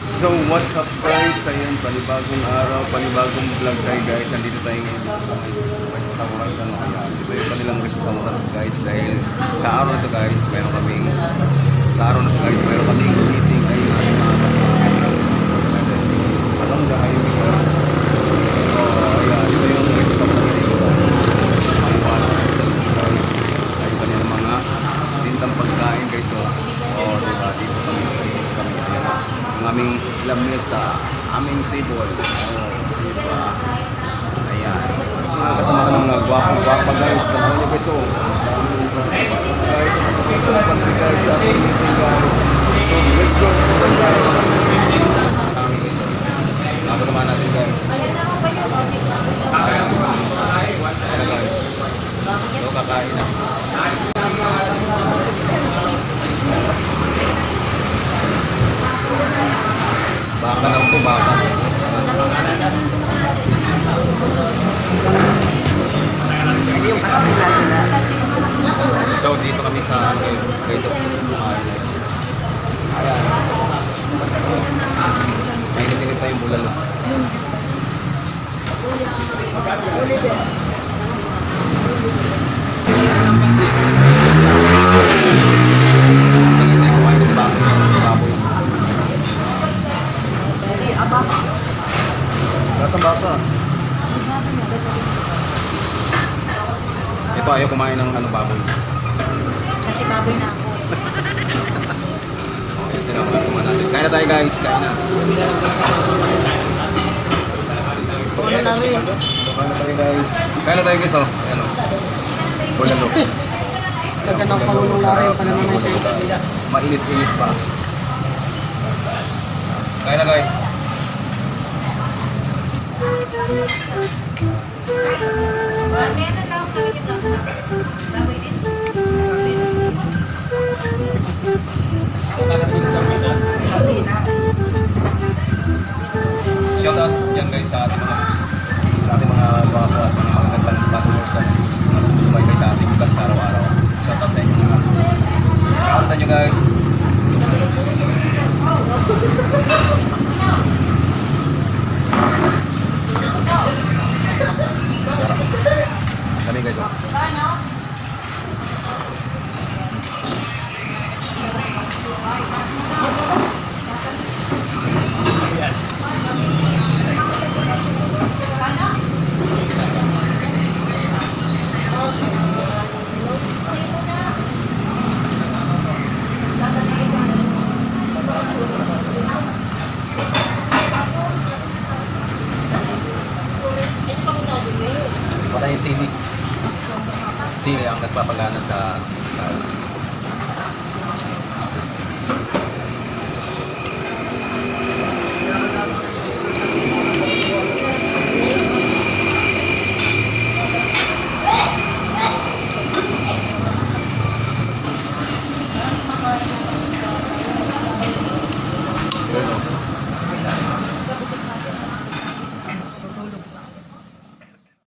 So what's up guys? Ayan, panibagong araw, panibagong vlog tayo guys. Andito tayo ngayon sa restaurant. Ano kaya? Ito yung kanilang restaurant guys. Dahil sa araw na to guys, meron kaming sa araw na to guys, meron kaming meeting ay ating mga kasama guys. Anong gahay guys? So, ayan, ito yung restaurant nila guys. Ay, para sa isa guys. Ay, kanilang mga tintang pagkain guys. So, oh, diba? Dito kami, dito kami kaya ang aming lamesa, aming table. Oh, diba? Ayan. Kasama ka ng mga gwapong-gwapa guys. Tanaw niyo guys, oh. Guys, ang mga dito ng pantry guys, sa meeting guys. So, let's go. Mga kasama natin guys. Ayan guys. So, kakain na. Baka lang po, baka. Ito yung katas nila nila. So, dito kami sa ano na yun. Ayan. Baka. Ito ayaw kumain ng ano baboy. Kasi baboy na ako. Okay, sila mga kasama natin. Kain na tayo guys, kain na. Ano na rin. Kain na tayo guys. Kain na tayo guys, oh. Ayan, oh. Bulalo. Kaganang pangulong na rin pa naman ng siya. Mainit-init pa. Kaya na guys. Meron lang ako nakikip lang. Baboy din. Shout out dyan guys sa ating mga sa ating mga guwapo at mga magagandang followers at mga sumusubay guys sa ating vlog sa araw-araw. Shout out sa inyo mga. Shout out nyo guys. Sarap. Kami guys oh. Patay yung sili. Sili ang nagpapagana sa, sa